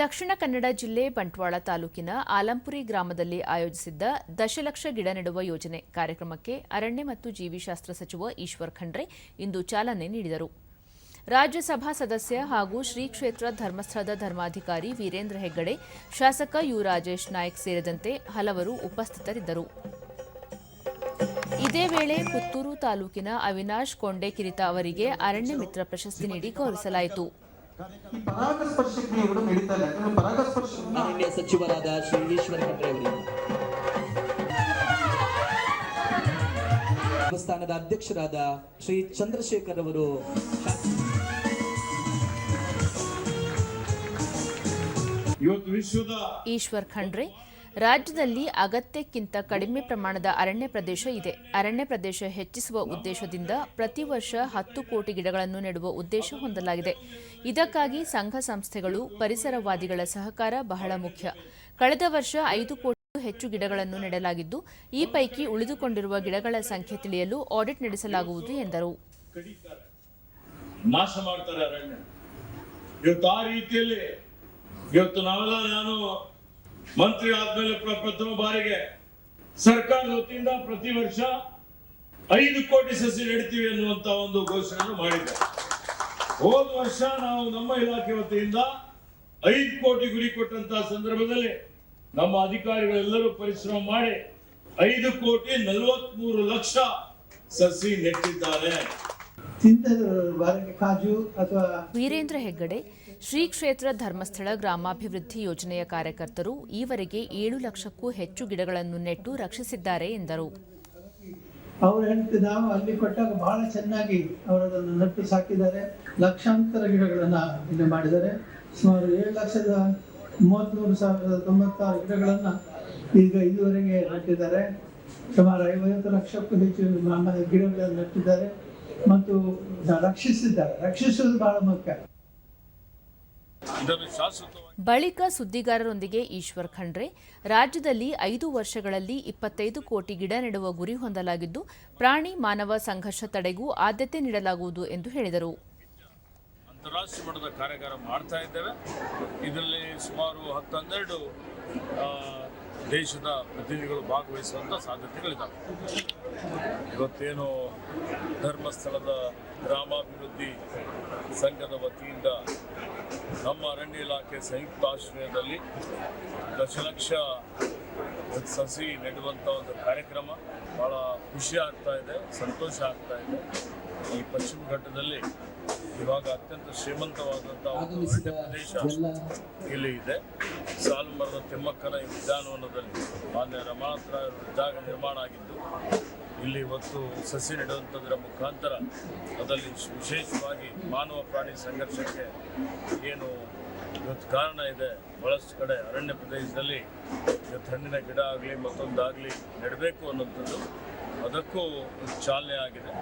ದಕ್ಷಿಣ ಕನ್ನಡ ಜಿಲ್ಲೆ ಬಂಟ್ವಾಳ ತಾಲೂಕಿನ ಆಲಂಪುರಿ ಗ್ರಾಮದಲ್ಲಿ ಆಯೋಜಿಸಿದ್ದ ದಶಲಕ್ಷ ಗಿಡ ನೆಡುವ ಯೋಜನೆ ಕಾರ್ಯಕ್ರಮಕ್ಕೆ ಅರಣ್ಯ ಮತ್ತು ಜೀವಿಶಾಸ್ತ್ರ ಸಚಿವ ಈಶ್ವರ್ ಖಂಡ್ರೆ ಇಂದು ಚಾಲನೆ ನೀಡಿದರು. ರಾಜ್ಯಸಭಾ ಸದಸ್ಯ ಹಾಗೂ ಶ್ರೀ ಕ್ಷೇತ್ರ ಧರ್ಮಸ್ಥಳದ ಧರ್ಮಾಧಿಕಾರಿ ವೀರೇಂದ್ರ ಹೆಗ್ಗಡೆ, ಶಾಸಕ ಯು ರಾಜೇಶ್ ನಾಯ್ಕ್ ಸೇರಿದಂತೆ ಹಲವರು ಉಪಸ್ಥಿತರಿದ್ದರು. ಇದೇ ವೇಳೆ ಪುತ್ತೂರು ತಾಲೂಕಿನ ಅವಿನಾಶ್ ಕೊಂಡೇಕಿರಿತ ಅವರಿಗೆ ಅರಣ್ಯ ಮಿತ್ರ ಪ್ರಶಸ್ತಿ ನೀಡಿ ಗೌರವಿಸಲಾಯಿತು. ಈ ಪರಾಗಸ್ಪರ್ಶ ಕ್ರಿಯೆಗಳು ನಡೀತಾರೆ ಯಾಕಂದ್ರೆ ಪರಾಗಸ್ಪರ್ಶ ಅರಣ್ಯ ಸಚಿವರಾದ ಶ್ರೀ ಈಶ್ವರ ಖಂಡ್ರೆ ಅವರಿಗೆ ದೇವಸ್ಥಾನದ ಅಧ್ಯಕ್ಷರಾದ ಶ್ರೀ ಚಂದ್ರಶೇಖರ್ ಅವರು. ಇವತ್ತು ವಿಶ್ವದ ಈಶ್ವರ್ ಖಂಡ್ರೆ ರಾಜ್ಯದಲ್ಲಿ ಅಗತ್ಯಕ್ಕಿಂತ ಕಡಿಮೆ ಪ್ರಮಾಣದ ಅರಣ್ಯ ಪ್ರದೇಶ ಇದೆ. ಅರಣ್ಯ ಪ್ರದೇಶ ಹೆಚ್ಚಿಸುವ ಉದ್ದೇಶದಿಂದ ಪ್ರತಿ ವರ್ಷ ಹತ್ತು ಕೋಟಿ ಗಿಡಗಳನ್ನು ನೆಡುವ ಉದ್ದೇಶ ಹೊಂದಲಾಗಿದೆ. ಇದಕ್ಕಾಗಿ ಸಂಘ ಸಂಸ್ಥೆಗಳು, ಪರಿಸರವಾದಿಗಳ ಸಹಕಾರ ಬಹಳ ಮುಖ್ಯ. ಕಳೆದ ವರ್ಷ ಐದು ಕೋಟಿ ಹೆಚ್ಚು ಗಿಡಗಳನ್ನು ನೆಡಲಾಗಿದ್ದು, ಈ ಪೈಕಿ ಉಳಿದುಕೊಂಡಿರುವ ಗಿಡಗಳ ಸಂಖ್ಯೆ ತಿಳಿಯಲು ಆಡಿಟ್ ನಡೆಸಲಾಗುವುದು ಎಂದರು. ಇವತ್ತು ಆ ರೀತಿಯಲ್ಲಿ ಇವತ್ತು ನಾವೆಲ್ಲ ನಾನು ಮಂತ್ರಿ ಆದ್ಮೇಲೆ ಪ್ರಪ್ರಥಮ ಬಾರಿಗೆ ಸರ್ಕಾರದ ವತಿಯಿಂದ ಪ್ರತಿ ವರ್ಷ ಐದು ಕೋಟಿ ಸಸಿ ನೆಡ್ತೀವಿ ಅನ್ನುವಂತ ಒಂದು ಘೋಷಣೆಯನ್ನು ಮಾಡಿದೆ ಹೋದ ವರ್ಷ ನಾವು ನಮ್ಮ ಇಲಾಖೆ ವತಿಯಿಂದ ಐದು ಕೋಟಿ ಗುರಿ ಕೊಟ್ಟಂತ ಸಂದರ್ಭದಲ್ಲಿ ನಮ್ಮ ಅಧಿಕಾರಿಗಳೆಲ್ಲರೂ ಪರಿಶ್ರಮ ಮಾಡಿ ಐದು ಕೋಟಿ ನಲವತ್ಮೂರು ಲಕ್ಷ ಸಸಿ ನೆಟ್ಟಿದ್ದಾರೆ. ವೀರೇಂದ್ರ ಹೆಗ್ಗಡೆ ಶ್ರೀ ಕ್ಷೇತ್ರ ಧರ್ಮಸ್ಥಳ ಗ್ರಾಮಾಭಿವೃದ್ಧಿ ಯೋಜನೆಯ ಕಾರ್ಯಕರ್ತರು ಈವರೆಗೆ ಏಳು ಲಕ್ಷಕ್ಕೂ ಹೆಚ್ಚು ಗಿಡಗಳನ್ನು ನೆಟ್ಟು ರಕ್ಷಿಸಿದ್ದಾರೆ ಎಂದರು. ಅವರು ಹೆಂಡತಿ ನಾವು ಅಲ್ಲಿ ಕೊಟ್ಟಾಗ ಬಹಳ ಚೆನ್ನಾಗಿ ಅವರದನ್ನು ನಟ್ಟು ಸಾಕಿದ್ದಾರೆ. ಲಕ್ಷಾಂತರ ಗಿಡಗಳನ್ನು ಇಲ್ಲಿ ಮಾಡಿದ್ದಾರೆ. ಸುಮಾರು ಏಳು ಲಕ್ಷದ ಮೂವತ್ತ್ಮೂರು ಸಾವಿರದ ತೊಂಬತ್ತಾರು ಗಿಡಗಳನ್ನು ಈಗ ಇದುವರೆಗೆ ನಟ್ಟಿದ್ದಾರೆ. ಸುಮಾರು ಐವತ್ತು ಲಕ್ಷಕ್ಕೂ ಹೆಚ್ಚು ಗಿಡಗಳನ್ನು ನಟ್ಟಿದ್ದಾರೆ. ಮತ್ತು ರಕ್ಷಿಸಿದ್ದಾರೆ. ರಕ್ಷಿಸುವುದು ಬಹಳ ಮುಖ್ಯ. ಬಳಿಕ ಸುದ್ದಿಗಾರರೊಂದಿಗೆ ಈಶ್ವರ್ ಖಂಡ್ರೆ. ರಾಜ್ಯದಲ್ಲಿ ಐದು ವರ್ಷಗಳಲ್ಲಿ ಇಪ್ಪತ್ತೈದು ಕೋಟಿ ಗಿಡ ನೆಡುವ ಗುರಿ ಹೊಂದಲಾಗಿದ್ದು ಪ್ರಾಣಿ ಮಾನವ ಸಂಘರ್ಷ ತಡೆಗೂ ಆದ್ಯತೆ ನೀಡಲಾಗುವುದು ಎಂದು ಹೇಳಿದರು. ಅಂತಾರಾಷ್ಟ್ರೀಯ ಮಟ್ಟದ ಕಾರ್ಯಾಗಾರ ಮಾಡ್ತಾ ಇದ್ದೇವೆ. ಇದರಲ್ಲಿ ಸುಮಾರು ಹತ್ತೊಂದೆರಡು ದೇಶದ ಪ್ರತಿನಿಧಿಗಳು ಭಾಗವಹಿಸುವಂಥ ಸಾಧ್ಯತೆಗಳಿದ್ದಾವೆ ಇವತ್ತೇನು ಧರ್ಮಸ್ಥಳದ ಗ್ರಾಮಾಭಿವೃದ್ಧಿ ಸಂಘದ ವತಿಯಿಂದ ನಮ್ಮ ಅರಣ್ಯ ಇಲಾಖೆ ಸಂಯುಕ್ತ ಆಶ್ರಯದಲ್ಲಿ ದಶಲಕ್ಷ ಸಸಿ ನೆಡುವಂಥ ಒಂದು ಕಾರ್ಯಕ್ರಮ ಬಹಳ ಖುಷಿ ಆಗ್ತಾ ಇದೆ, ಸಂತೋಷ ಆಗ್ತಾ ಇದೆ. ಈ ಪಶ್ಚಿಮ ಘಟ್ಟದಲ್ಲಿ ಇವಾಗ ಅತ್ಯಂತ ಶ್ರೀಮಂತವಾದಂಥ ಒಂದು ಪ್ರದೇಶ ಇಲ್ಲಿ ಇದೆ. ಸಾಲು ಮರದ ತಿಮ್ಮಕ್ಕನ ಈ ಉದ್ಯಾನವನದಲ್ಲಿ ಮಾನ್ಯ ರಮಾನಾಥ ಜಾಗ ನಿರ್ಮಾಣ ಆಗಿದ್ದು ಇಲ್ಲಿ ಇವತ್ತು ಸಸಿ ನೆಡುವಂಥದ್ರ ಮುಖಾಂತರ ಅದರಲ್ಲಿ ವಿಶೇಷವಾಗಿ ಮಾನವ ಪ್ರಾಣಿ ಸಂಘರ್ಷಕ್ಕೆ ಏನು ಇವತ್ತು ಕಾರಣ ಇದೆ. ಬಹಳಷ್ಟು ಕಡೆ ಅರಣ್ಯ ಪ್ರದೇಶದಲ್ಲಿ ಇವತ್ತು ಹಣ್ಣಿನ ಗಿಡ ಆಗಲಿ ಮತ್ತೊಂದಾಗಲಿ ನೆಡಬೇಕು ಅನ್ನೋಂಥದ್ದು ಅದಕ್ಕೂ ಚಾಲನೆ ಆಗಿದೆ.